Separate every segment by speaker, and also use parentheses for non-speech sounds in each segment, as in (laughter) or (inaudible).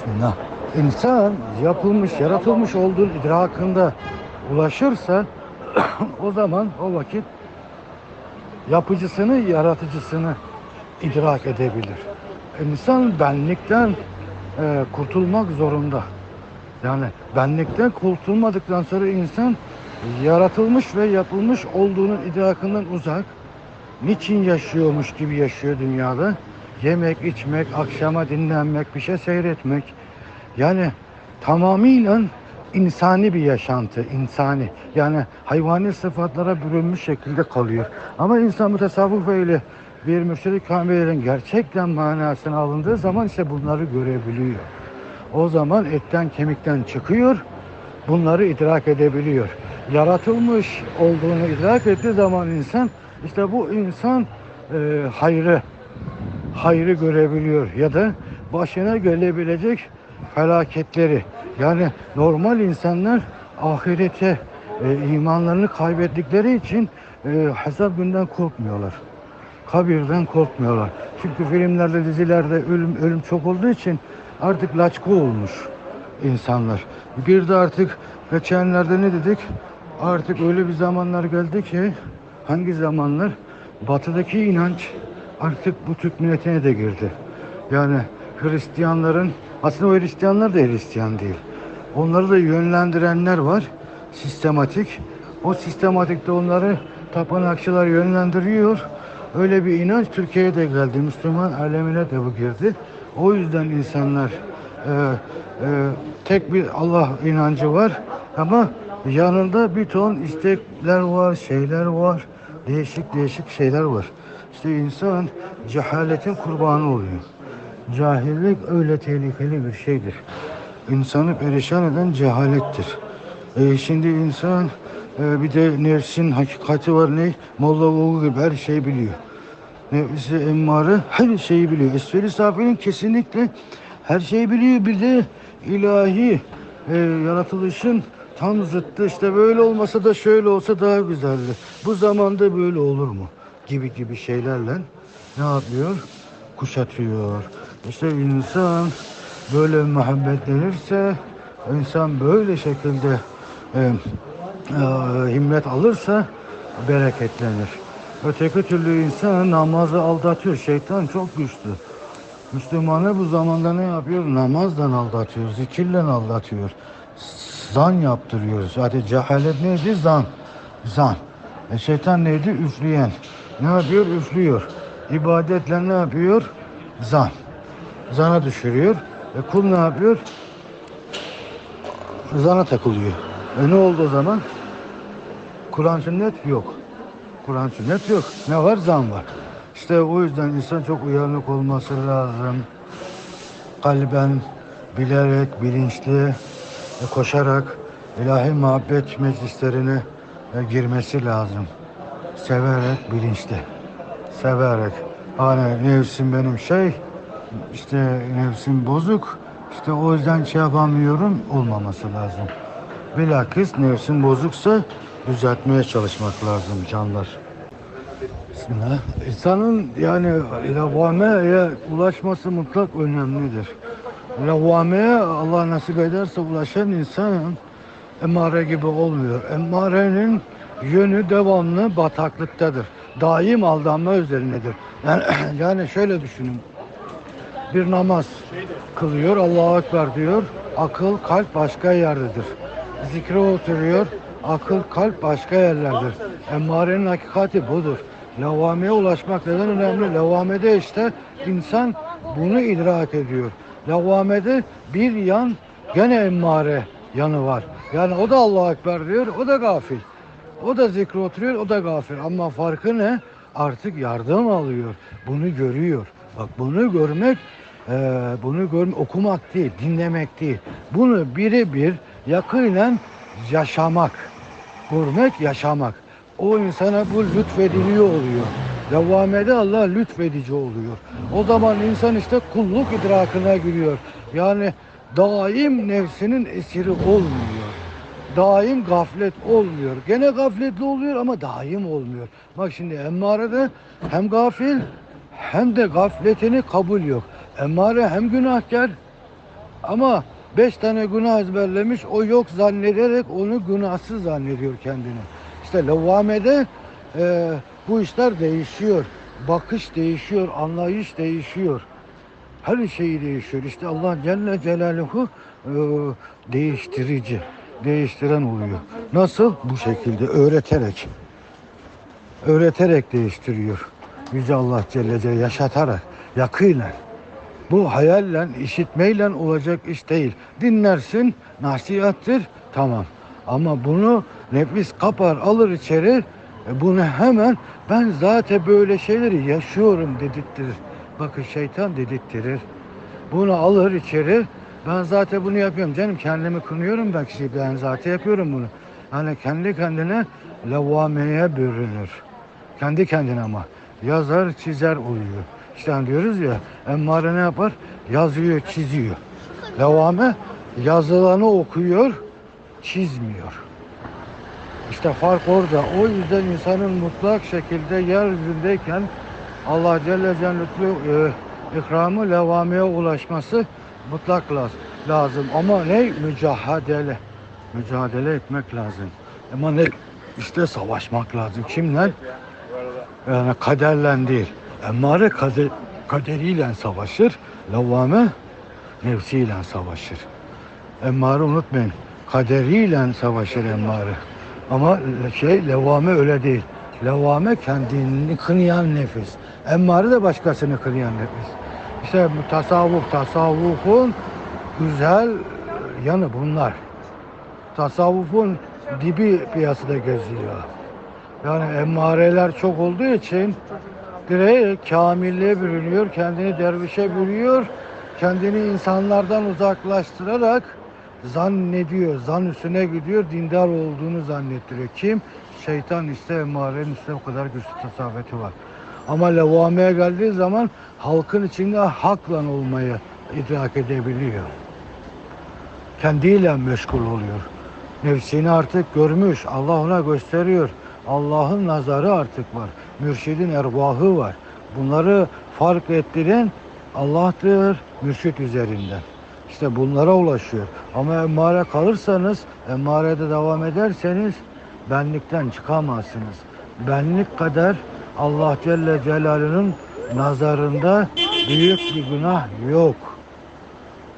Speaker 1: Bismillah. İnsan yapılmış, yaratılmış olduğu idrakında ulaşırsa (coughs) o zaman o vakit yapıcısını, yaratıcısını idrak edebilir. İnsan benlikten e, kurtulmak zorunda. Yani benlikten kurtulmadıktan sonra insan yaratılmış ve yapılmış olduğunun idrakından uzak. Niçin yaşıyormuş gibi yaşıyor dünyada? Yemek, içmek, akşama dinlenmek, bir şey seyretmek. Yani tamamıyla insani bir yaşantı, insani. Yani hayvani sıfatlara bürünmüş şekilde kalıyor. Ama insan mutasavvuf ile bir mürşid-i gerçekten manasına alındığı zaman ise bunları görebiliyor. O zaman etten kemikten çıkıyor, bunları idrak edebiliyor. Yaratılmış olduğunu idrak ettiği zaman insan, işte bu insan e, hayrı, hayrı görebiliyor ya da başına gelebilecek felaketleri. Yani normal insanlar ahirete e, imanlarını kaybettikleri için e, hesap günden korkmuyorlar. Kabirden korkmuyorlar. Çünkü filmlerde, dizilerde ölüm ölüm çok olduğu için artık laçka olmuş insanlar. Bir de artık geçenlerde ne dedik? Artık öyle bir zamanlar geldi ki hangi zamanlar? Batıdaki inanç artık bu Türk milletine de girdi. Yani Hristiyanların aslında o Hristiyanlar da Hristiyan değil. Onları da yönlendirenler var. Sistematik. O sistematikte onları tapınakçılar yönlendiriyor. Öyle bir inanç Türkiye'ye de geldi. Müslüman alemine de bu girdi. O yüzden insanlar e, e, tek bir Allah inancı var ama yanında bir ton istekler var, şeyler var. Değişik değişik şeyler var. İşte insan cehaletin kurbanı oluyor. Cahillik öyle tehlikeli bir şeydir. İnsanı perişan eden cehalettir. E, şimdi insan e, bir de nefsin hakikati var ne? Molla Vugu gibi her şeyi biliyor. Nefsi emmare her şeyi biliyor. Esferi safilin kesinlikle her şeyi biliyor. Bir de ilahi e, yaratılışın tam zıttı işte böyle olmasa da şöyle olsa daha güzeldi. Bu zamanda böyle olur mu? Gibi gibi şeylerle ne yapıyor? Kuşatıyor. İşte insan böyle muhabbetlenirse, insan böyle şekilde e, e, himmet alırsa bereketlenir. Öteki türlü insan namazı aldatıyor. Şeytan çok güçlü. Müslümanı bu zamanda ne yapıyor? Namazdan aldatıyor, zikirle aldatıyor. Zan yaptırıyor. Zaten cehalet neydi? Zan. Zan. E şeytan neydi? Üfleyen. Ne yapıyor? Üflüyor. İbadetle ne yapıyor? Zan. Zana düşürüyor. E kul ne yapıyor? Zana takılıyor. E ne oldu o zaman? Kur'an sünnet yok. Kur'an sünnet yok. Ne var? Zan var. İşte o yüzden insan çok uyanık olması lazım. Kalben, bilerek, bilinçli, e, koşarak ilahi muhabbet meclislerine e, girmesi lazım. Severek, bilinçli. Severek. Hani nefsim benim şey, işte nefsim bozuk, işte o yüzden şey yapamıyorum olmaması lazım. Bilakis nefsin bozuksa düzeltmeye çalışmak lazım canlar. Bismillah. İnsanın yani levvameye ulaşması mutlak önemlidir. Levvameye Allah nasip ederse ulaşan insan emare gibi olmuyor. Emarenin yönü devamlı bataklıktadır. Daim aldanma üzerindedir. Yani, (clears throat) yani şöyle düşünün. Bir namaz kılıyor, Allahu Ekber diyor. Akıl, kalp başka yerdedir. Zikre oturuyor, akıl, kalp başka yerlerdir. Emmarenin hakikati budur. Levvameye ulaşmak neden önemli? Levvamede işte insan bunu idrak ediyor. Levvamede bir yan gene emmare yanı var. Yani o da Allahu Ekber diyor, o da gafil. O da zikre oturuyor, o da gafil. Ama farkı ne? Artık yardım alıyor. Bunu görüyor. Bak bunu görmek, e, bunu görmek okumak değil, dinlemek değil. Bunu birebir yakinen yaşamak. Görmek, yaşamak. O insana bu lütfediliyor oluyor. Devamede Allah lütfedici oluyor. O zaman insan işte kulluk idrakına giriyor. Yani daim nefsinin esiri olmuyor. Daim gaflet olmuyor. Gene gafletli oluyor ama daim olmuyor. Bak şimdi emmarede hem gafil hem de gafletini kabul yok. Emmare hem günahkar Ama beş tane günah ezberlemiş, o yok zannederek onu günahsız zannediyor kendini. İşte levvamede e, bu işler değişiyor. Bakış değişiyor, anlayış değişiyor. Her şey değişiyor. İşte Allah Celle Celaluhu e, değiştirici, değiştiren oluyor. Nasıl? Bu şekilde öğreterek. Öğreterek değiştiriyor. Yüce Allah Celle Celaluhu yaşatarak, yakıyla. Bu hayalle, işitmeyle olacak iş değil. Dinlersin, nasihattır, tamam. Ama bunu nefis kapar, alır içeri, e, bunu hemen ben zaten böyle şeyleri yaşıyorum dedirttirir. Bakın şeytan dedirttirir. Bunu alır içeri, ben zaten bunu yapıyorum canım kendimi kınıyorum ben kişi ben zaten yapıyorum bunu. Yani kendi kendine levvameye bürünür. Kendi kendine ama yazar çizer oluyor. İşte hani diyoruz ya emmare ne yapar? Yazıyor çiziyor. Levvame yazılanı okuyor çizmiyor. İşte fark orada. O yüzden insanın mutlak şekilde yeryüzündeyken Allah Celle Celaluhu e, ikramı levameye ulaşması mutlak laz- lazım. Ama ne? Mücadele. Mücadele etmek lazım. Ama ne? İşte savaşmak lazım. Kimle? Yani kaderle değil. Emmare kader, kaderiyle savaşır. Levvame nefsiyle savaşır. Emmare unutmayın. Kaderiyle savaşır emmare. Ama şey levvame öyle değil. Levvame kendini kınayan nefis. Emmare de başkasını kınayan nefis. İşte bu tasavvuf, tasavvufun güzel yanı bunlar. Tasavvufun dibi piyasada geziyor. Yani emmareler çok olduğu için direkt kamilliğe bürünüyor, kendini dervişe bürüyor, kendini insanlardan uzaklaştırarak zannediyor, zan üstüne gidiyor, dindar olduğunu zannettiriyor. Kim? Şeytan ise emmarenin üstüne o kadar güçlü tasavveti var. Ama levvameye geldiği zaman halkın içinde hakla olmayı idrak edebiliyor. Kendiyle meşgul oluyor. Nefsini artık görmüş, Allah ona gösteriyor. Allah'ın nazarı artık var. Mürşidin ervahı var. Bunları fark ettiren Allah'tır mürşit üzerinden. İşte bunlara ulaşıyor. Ama emmare kalırsanız, emmarede devam ederseniz benlikten çıkamazsınız. Benlik kadar Allah Celle Celaluhu'nun nazarında büyük bir günah yok.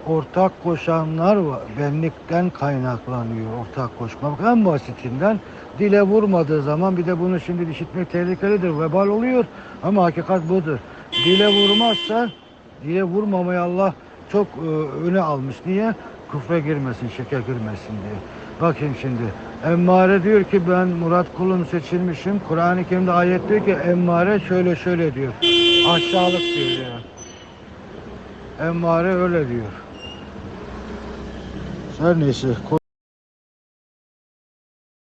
Speaker 1: Ortak koşanlar. Benlikten kaynaklanıyor ortak koşmak. En basitinden dile vurmadığı zaman bir de bunu şimdi işitmek tehlikelidir. Vebal oluyor ama hakikat budur. Dile vurmazsa dile vurmamayı Allah çok e, öne almış. Niye? Kufre girmesin, şeker girmesin diye. Bakın şimdi. Emmare diyor ki ben Murat kulum seçilmişim. Kur'an-ı Kerim'de ayet diyor ki emmare şöyle şöyle diyor. Aşağılık diyor ya. Emmare öyle diyor. Her neyse.